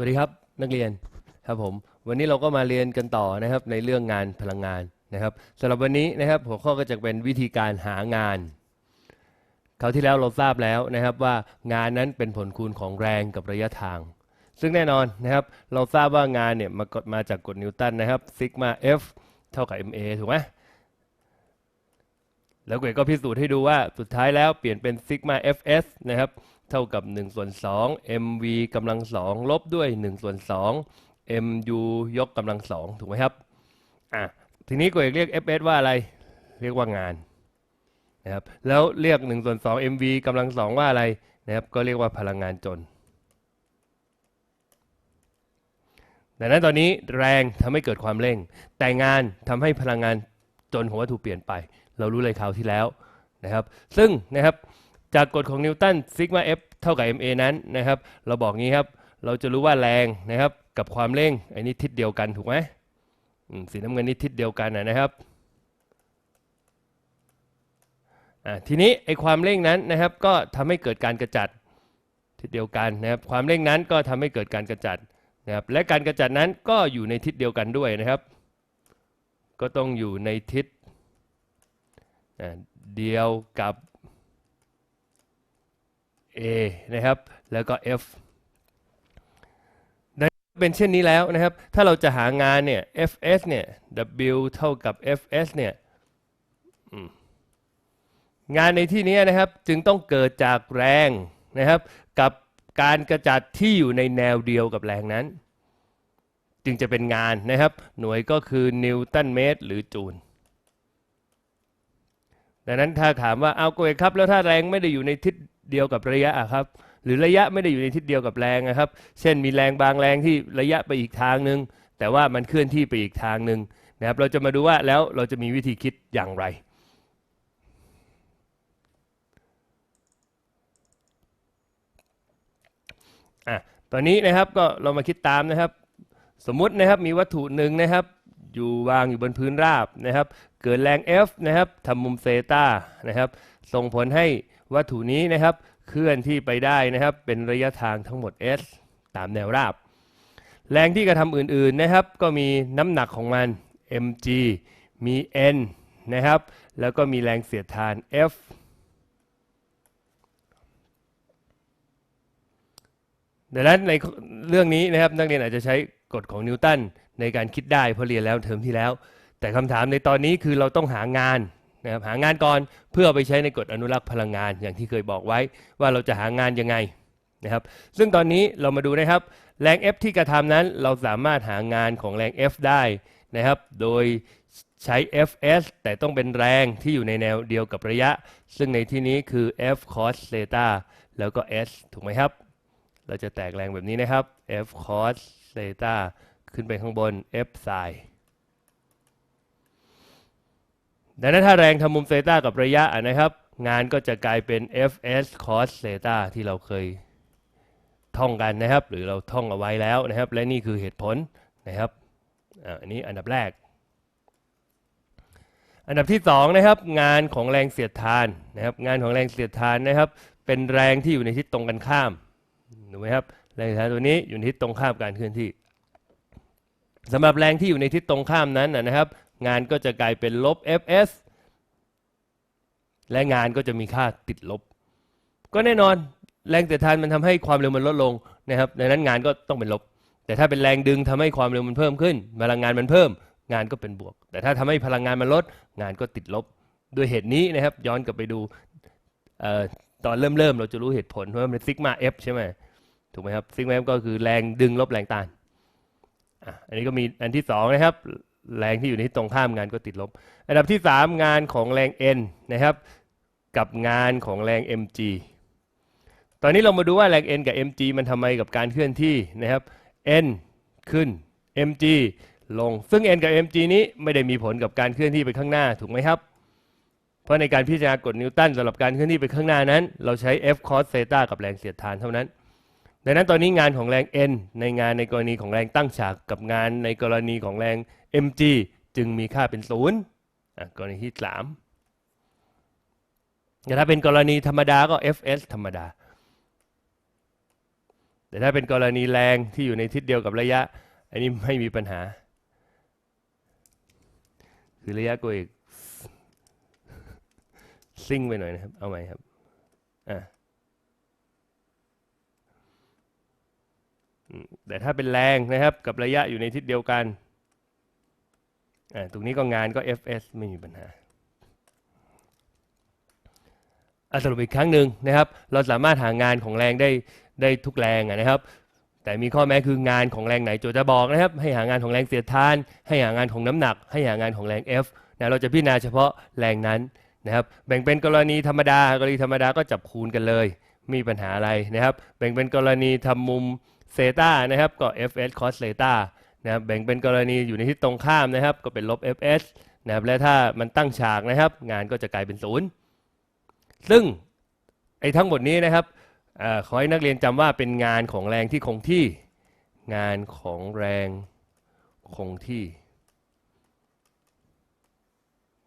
วัสดีครับนักเรียนครับผมวันนี้เราก็มาเรียนกันต่อนะครับในเรื่องงานพลังงานนะครับสำหรับวันนี้นะครับหัวข้อก็จะเป็นวิธีการหางานคราวที่แล้วเราทราบแล้วนะครับว่างานนั้นเป็นผลคูณของแรงกับระยะทาง ซึ่งแน่นอนนะครับเราทราบว่างานเนี่ยมากฎมาจากกฎนิวตันนะครับซิกมา F เท่ากับ ma ถูกไหม แล้วเกรดก็พิสูจน์ให้ดูว่าสุดท้ายแล้วเปลี่ยนเป็นซิกมา fs นะครับเท่ากับ1ส่วน2 mv กำลัง2ลบด้วย1ส่วน2 mu ยกกำลัง2ถูกไหมครับอะทีนี้เกรดเรียก fs ว่าอะไร เรียกว่างานนะครับแล้วเรียก1ส่วน2 mv กำลัง2ว่าอะไรนะครับก็เรียกว่าพลังงานจนดังนั้นตอนนี้แรงทำให้เกิดความเร่ง แต่งานทำให้พลังงานจนของวัตถุเปลี่ยนไป เรารู้เลยคราวที่แล้วนะครับ ซึ่งนะครับจากกฎของนิวตันซิกมา F เท่ากับ ma นั้นนะครับ เราบอกงี้ครับ เราจะรู้ว่าแรงนะครับกับความเร่งไอ้นี่ทิศเดียวกันถูกไหมสีน้ำเงินนี่ทิศเดียวกันนะครับทีนี้ไอ้ความเร่งนั้นนะครับ ก็ทำให้เกิดการกระจัดทิศเดียวกันนะครับ ความเร่งนั้นก็ทำให้เกิดการกระจัดนะครับ และการกระจัดนั้นก็อยู่ในทิศเดียวกันด้วยนะครับ ก็ต้องอยู่ในทิศ เดียวกับ A นะครับ แล้วก็ F ดังนั้นเป็นเช่นนี้แล้วนะครับ ถ้าเราจะหางานเนี่ย Fs เนี่ย W เท่ากับ Fs เนี่ยงานในที่นี้นะครับ จึงต้องเกิดจากแรงนะครับ กับการกระจัดที่อยู่ในแนวเดียวกับแรงนั้น จึงจะเป็นงานนะครับ หน่วยก็คือนิวตันเมตรหรือจูล ดังนั้นถ้าถามว่าเอาโกเอกครับ แล้วถ้าแรงไม่ได้อยู่ในทิศเดียวกับระยะครับ หรือระยะไม่ได้อยู่ในทิศเดียวกับแรงนะครับ เช่นมีแรงบางแรงที่ระยะไปอีกทางหนึ่งแต่ว่ามันเคลื่อนที่ไปอีกทางหนึ่งนะครับ เราจะมาดูว่าแล้วเราจะมีวิธีคิดอย่างไรอะตอนนี้นะครับก็เรามาคิดตามนะครับ สมมุตินะครับมีวัตถุหนึ่งนะครับ อยู่วางอยู่บนพื้นราบนะครับ เกิดแรง F นะครับทำมุมเซตานะครับ ส่งผลให้วัตถุนี้นะครับ เคลื่อนที่ไปได้นะครับ เป็นระยะทางทั้งหมด s ตามแนวราบ แรงที่กระทำอื่นๆนะครับ ก็มีน้ำหนักของมัน mg มี n นะครับ แล้วก็มีแรงเสียดทาน F ดังนั้นในเรื่องนี้นะครับนักเรียนอาจจะใช้ กฎของนิวตันในการคิดได้เพราะเรียนแล้วเทอมที่แล้ว แต่คำถามในตอนนี้คือเราต้องหางานนะครับหางานก่อนเพื่อไปใช้ในกฎอนุรักษ์พลังงานอย่างที่เคยบอกไว้ ว่าเราจะหางานยังไงนะครับซึ่งตอนนี้เรามาดูนะครับแรง F ที่กระทำนั้นเราสามารถหางานของแรง F ได้นะครับโดยใช้ Fs แต่ต้องเป็นแรงที่อยู่ในแนวเดียวกับระยะ ซึ่งในที่นี้คือ F cos theta แล้วก็ s ถูกไหมครับ เราจะแตกแรงแบบนี้นะครับ F cos theta ขึ้นไปข้างบน F s i ดังนั้นถ้าแรงทำมุมเซต้ากับระยะะนะครับ งานก็จะกลายเป็น fs cos เซต้าที่เราเคยท่องกันนะครับ หรือเราท่องเอาไว้แล้วนะครับ และนี่คือเหตุผลนะครับอันนี้อันดับแรก อันดับที่สองนะครับงานของแรงเสียดทานนะครับ งานของแรงเสียดทานนะครับ เป็นแรงที่อยู่ในทิศตรงกันข้ามถูกไหมครับ แรงเสียดทานตัวนี้อยู่ในทิศตรงข้ามการเคลื่อนที่สำหรับแรงที่อยู่ในทิศตรงข้ามนั้นนะครับ งานก็จะกลายเป็นลบ fs และงานก็จะมีค่าติดลบ ก็แน่นอนแรงเสียดทานมันทำให้ความเร็วมันลดลงนะครับดังนั้นงานก็ต้องเป็นลบ แต่ถ้าเป็นแรงดึงทำให้ความเร็วมันเพิ่มขึ้น พลังงานมันเพิ่ม งานก็เป็นบวก แต่ถ้าทำให้พลังงานมันลด งานก็ติดลบ ด้วยเหตุนี้นะครับย้อนกลับไปดูออตอนเริ่มเริ่มๆเราจะรู้เหตุผลเพราะว่ามันซิกมา f ใช่ไหม ถูกไหมครับซิกมา f ก็คือแรงดึงลบแรงต้านอันนี้ก็มีอันที่สองนะครับ แรงที่อยู่ในตรงข้ามงานก็ติดลบ อันดับที่ 3 งานของแรง N นะครับ กับงานของแรง mg ตอนนี้เรามาดูว่าแรง N กับ mg มันทำไมกับการเคลื่อนที่นะครับ N ขึ้น mg ลง ซึ่ง N กับ mg นี้ไม่ได้มีผลกับการเคลื่อนที่ไปข้างหน้าถูกไหมครับ เพราะในการพิจารณากฎนิวตันสำหรับการเคลื่อนที่ไปข้างหน้านั้น เราใช้ F cos theta กับแรงเสียดทานเท่านั้น ดังนั้นตอนนี้งานของแรง N ในงานในกรณีของแรงตั้งฉากกับงานในกรณีของแรง mg จึงมีค่าเป็นศูนย์กรณีที่สามแต่ถ้าเป็นกรณีธรรมดาก็ fs ธรรมดา แต่ถ้าเป็นกรณีแรงที่อยู่ในทิศเดียวกับระยะ อันนี้ไม่มีปัญหา คือระยะกูอีกซิ่งไปหน่อยนะครับ เอาใหมครับ อะอืม แต่ถ้าเป็นแรงนะครับกับระยะอยู่ในทิศเดียวกันตรงนี้ก็งานก็ fs ไม่มีปัญหาอะสรุปอีกครั้งหนึ่งนะครับ เราสามารถหางานของแรงได้ได้ทุกแรงนะครับ แต่มีข้อแม้คืองานของแรงไหนโจทย์จะบอกนะครับ ให้หางานของแรงเสียดทาน ให้หางานของน้ำหนัก ให้หางานของแรง F นะเราจะพิจารณาเฉพาะแรงนั้นนะครับ แบ่งเป็นกรณีธรรมดากรณีธรรมดาก็จับคูณกันเลย มีปัญหาอะไรนะครับ แบ่งเป็นกรณีทำมุม เซตานะครับก็ fs cos เซตานะครับแบ่งเป็นกรณีอยู่ในทิศตรงข้ามนะครับ ก็เป็นลบ fs นะครับและถ้ามันตั้งฉากนะครับ งานก็จะกลายเป็นศูนย์ซึ่งไอ้ทั้งหมดนี้นะครับออขอให้นักเรียนจำว่าเป็นงานของแรงที่คงที่ งานของแรงคงที่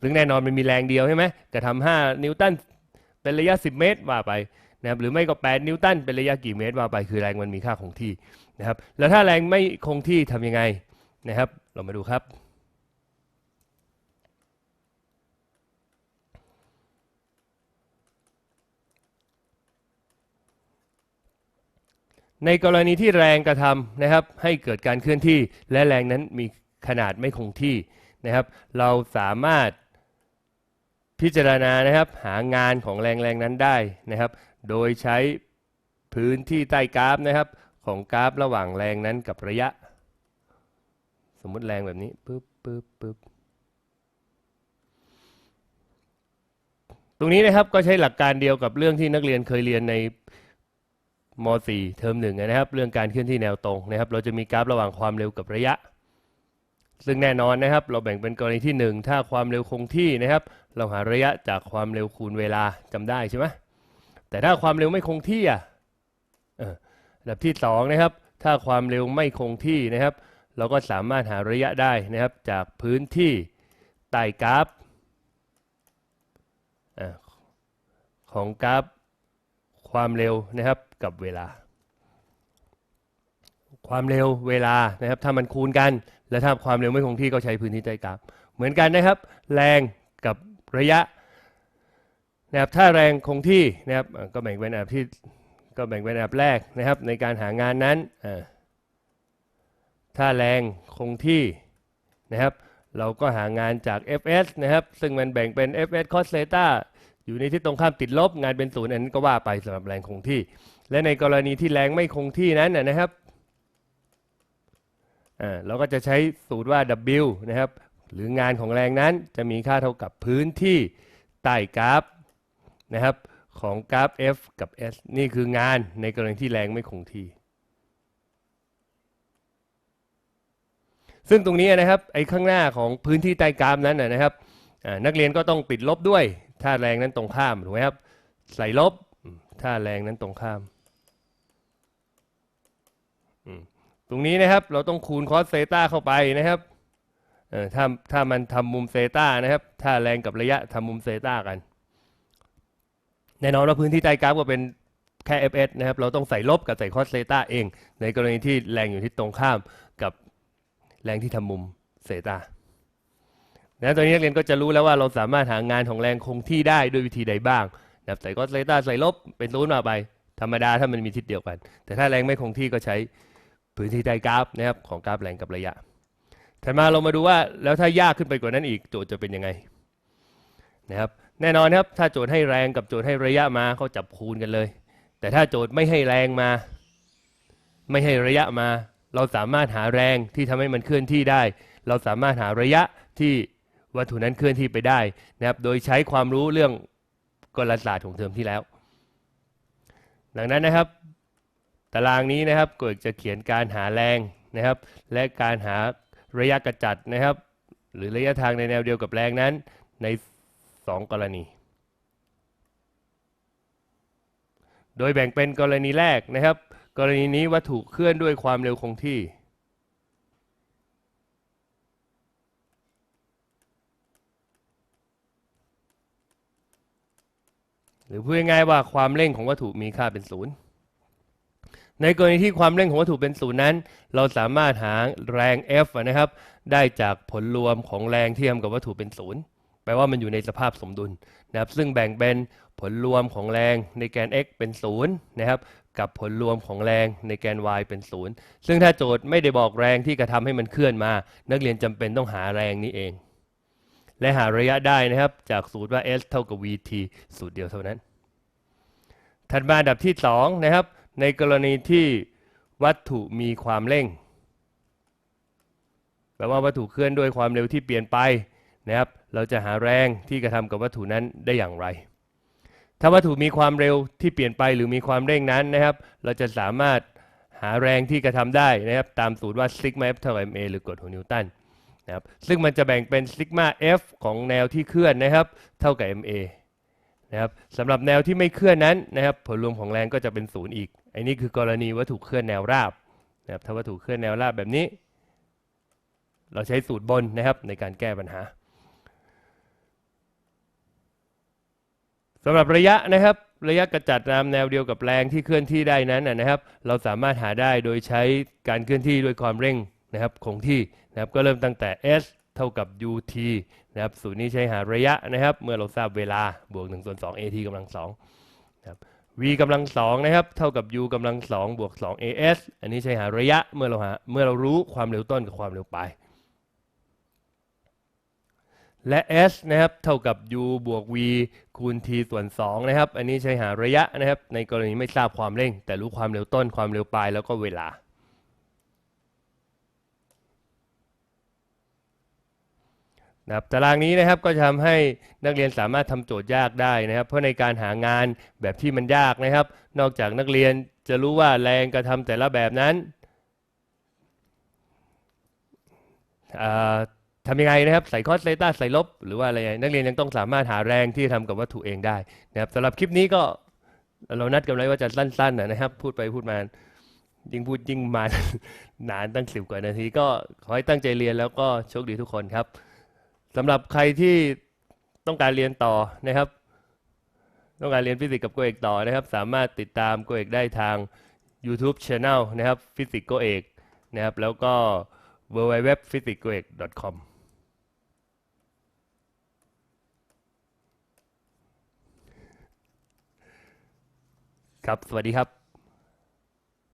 ซึ่งแน่นอนมันมีแรงเดียวใช่ไหมแต่ทำ5นิวตันเป็นระยะ 10 เมตรว่าไป นะครับหรือไม่ก็ 8 นิวตันเป็นระยะกี่เมตรว่าไปคือแรงมันมีค่าคงที่นะครับแล้วถ้าแรงไม่คงที่ทำยังไงนะครับ เรามาดูครับ ในกรณีที่แรงกระทำนะครับให้เกิดการเคลื่อนที่ และแรงนั้นมีขนาดไม่คงที่นะครับ เราสามารถพิจารณานะครับหางานของแรงแรงนั้นได้นะครับ โดยใช้พื้นที่ใต้กราฟนะครับ ของกราฟระหว่างแรงนั้นกับระยะ สมมติแรงแบบนี้ปึ๊บปึ๊บปึ๊บตรงนี้นะครับก็ใช้หลักการเดียวกับเรื่องที่นักเรียนเคยเรียนในม .4 เทอมหนึ่งนะครับ เรื่องการเคลื่อนที่แนวตรงนะครับ เราจะมีกราฟระหว่างความเร็วกับระยะ ซึ่งแน่นอนนะครับ เราแบ่งเป็นกรณีที่ 1 ถ้าความเร็วคงที่นะครับ เราหาระยะจากความเร็วคูณเวลาจำได้ใช่ไหม แต่ถ้าความเร็วไม่คงที่อะเอออันดับที่ 2 นะครับ ถ้าความเร็วไม่คงที่นะครับ เราก็สามารถหาระยะได้นะครับ จากพื้นที่ใต้กราฟอของกราฟความเร็วนะครับกับเวลา ความเร็วเวลานะครับ ถ้ามันคูณกัน แล้วถ้าความเร็วไม่คงที่ก็ใช้พื้นที่ใต้กราฟ เหมือนกันนะครับ แรงกับระยะ นะครับถ้าแรงคงที่นะครับก็แบ่งเป็นอันดับที่ก็แบ่งเป็นอันดับแรกนะครับ ในการหางานนั้นถ้าแรงคงที่นะครับ เราก็หางานจาก fs นะครับ ซึ่งมันแบ่งเป็น fs cos theta อยู่ในที่ตรงข้ามติดลบงานเป็นศูนย์อันนั้นก็ว่าไปสำหรับแรงคงที่ และในกรณีที่แรงไม่คงที่นั้นนะครับเราก็จะใช้สูตรว่า W นะครับ หรืองานของแรงนั้นจะมีค่าเท่ากับพื้นที่ใต้กราฟ นะครับของกราฟ F กับ S นี่คืองานในกรณีที่แรงไม่คงที่ ซึ่งตรงนี้นะครับไอ้ข้างหน้าของพื้นที่ใต้กราฟนั้นนะครับนักเรียนก็ต้องติดลบด้วย ถ้าแรงนั้นตรงข้ามถูกไหมครับใส่ลบถ้าแรงนั้นตรงข้าม ตรงนี้นะครับเราต้องคูณคอสเซต้าเข้าไปนะครับถ้าถ้ามันทำมุมเซต้านะครับ ถ้าแรงกับระยะทำมุมเซต้ากัน แน่นอนว่าพื้นที่ใต้กราฟก็เป็นแค่ fs นะครับ เราต้องใส่ลบกับใส่คอสเซต้าเอง ในกรณีที่แรงอยู่ที่ตรงข้ามกับแรงที่ทำมุมเซต้านะตอนนี้นักเรียนก็จะรู้แล้วว่าเราสามารถหางานของแรงคงที่ได้ด้วยวิธีใดบ้างนะครับใส่ก็ไซต้าใส่ลบเป็นศูนย์มาไป ธรรมดาถ้ามันมีทิศเดียวกัน แต่ถ้าแรงไม่คงที่ก็ใช้พื้นที่ใต้กราฟนะครับของกราฟแรงกับระยะถัดมาเรามาดูว่าแล้วถ้ายากขึ้นไปกว่านั้นอีกโจทย์จะเป็นยังไงนะครับ แน่นอนครับ ถ้าโจทย์ให้แรงกับโจทย์ให้ระยะมาเขาจับคูณกันเลย แต่ถ้าโจทย์ไม่ให้แรงมา ไม่ให้ระยะมา เราสามารถหาแรงที่ทำให้มันเคลื่อนที่ได้ เราสามารถหาระยะที่วัตถุนั้นเคลื่อนที่ไปได้นะครับ โดยใช้ความรู้เรื่องกลศาสตร์ของเทอมที่แล้ว ดังนั้นนะครับ ตารางนี้นะครับก็จะเขียนการหาแรงนะครับ และการหาระยะกระจัดนะครับ หรือระยะทางในแนวเดียวกับแรงนั้นใน 2 กรณี โดยแบ่งเป็นกรณีแรกนะครับ กรณีนี้วัตถุเคลื่อนด้วยความเร็วคงที่ หรือพูดง่ายๆว่าความเร่งของวัตถุมีค่าเป็นศูนย์ในกรณีที่ความเร่งของวัตถุเป็นศูนย์นั้น เราสามารถหาแรง F นะครับ ได้จากผลรวมของแรงที่ทำกับวัตถุเป็นศูนย์ แปลว่ามันอยู่ในสภาพสมดุลนะครับ ซึ่งแบ่งเป็นผลรวมของแรงในแกน x เป็นศูนย์นะครับ กับผลรวมของแรงในแกน y เป็นศูนย์ซึ่งถ้าโจทย์ไม่ได้บอกแรงที่กระทำให้มันเคลื่อนมา นักเรียนจำเป็นต้องหาแรงนี้เอง และหาระยะได้นะครับ จากสูตรว่า s เท่ากับ vt สูตรเดียวเท่านั้น ถัดมาดับที่ 2 นะครับ ในกรณีที่วัตถุมีความเร่ง แปลว่าวัตถุเคลื่อนด้วยความเร็วที่เปลี่ยนไป นะครับเราจะหาแรงที่กระทำกับวัตถุนั้นได้อย่างไร ถ้าวัตถุมีความเร็วที่เปลี่ยนไปหรือมีความเร่งนั้นนะครับ เราจะสามารถหาแรงที่กระทำได้นะครับ ตามสูตรว่าซิกมา F เท่ากับ ma หรือกฎของนิวตันนะครับซึ่งมันจะแบ่งเป็นซิกมา F ของแนวที่เคลื่อนนะครับ เท่ากับ ma นะครับสำหรับแนวที่ไม่เคลื่อนนั้นนะครับผลรวมของแรงก็จะเป็นศูนย์อีกอันนี้คือกรณีวัตถุเคลื่อนแนวราบนะครับถ้าวัตถุเคลื่อนแนวราบแบบนี้ เราใช้สูตรบนนะครับในการแก้ปัญหา สำหรับระยะนะครับระยะกระจัดตามแนวเดียวกับแรงที่เคลื่อนที่ได้นั้นนะครับ เราสามารถหาได้โดยใช้การเคลื่อนที่ด้วยความเร่งนะครับคงที่นะครับก็เริ่มตั้งแต่ s เท่ากับ ut นะครับสูตรนี้ใช้หาระยะนะครับ เมื่อเราทราบเวลาบวก1ส่วน2 at กำลัง2นะครับ v กำลัง2นะครับเท่ากับ u กำลัง2บวก2 as อันนี้ใช้หาระยะเมื่อเราหาเมื่อเรารู้ความเร็วต้นกับความเร็วปลาย และ s นะครับเท่ากับ u บวก v คูณ t ส่วน 2 นะครับ อันนี้ใช้หาระยะนะครับ ในกรณีไม่ทราบความเร่ง แต่รู้ความเร็วต้นความเร็วปลายแล้วก็เวลา นะครับตารางนี้นะครับก็จะทำให้นักเรียนสามารถทำโจทย์ยากได้นะครับ เพราะในการหางานแบบที่มันยากนะครับ นอกจากนักเรียนจะรู้ว่าแรงกระทำแต่ละแบบนั้น ทำยังไงนะครับ ใส่คอสเซต้าใส่ลบ หรือว่าอะไรนักเรียนยังต้องสามารถหาแรงที่จะทำกับวัตถุเองได้นะครับสำหรับคลิปนี้ก็เรานัดกันไว้ว่าจะสั้นๆนะครับ พูดไปพูดมายิ่งพูดยิ่งมานานตั้งสิบกว่านาที ก็ขอให้ตั้งใจเรียนแล้วก็โชคดีทุกคนครับสำหรับใครที่ต้องการเรียนต่อนะครับ ต้องการเรียนฟิสิกส์กับโกเอกต่อนะครับ สามารถติดตามโกเอกได้ทาง YouTube Channel นะครับฟิสิกส์โกเอกนะครับแล้วก็ w w w p h y s i c s g o e k c o m ครับ สวัสดีครับ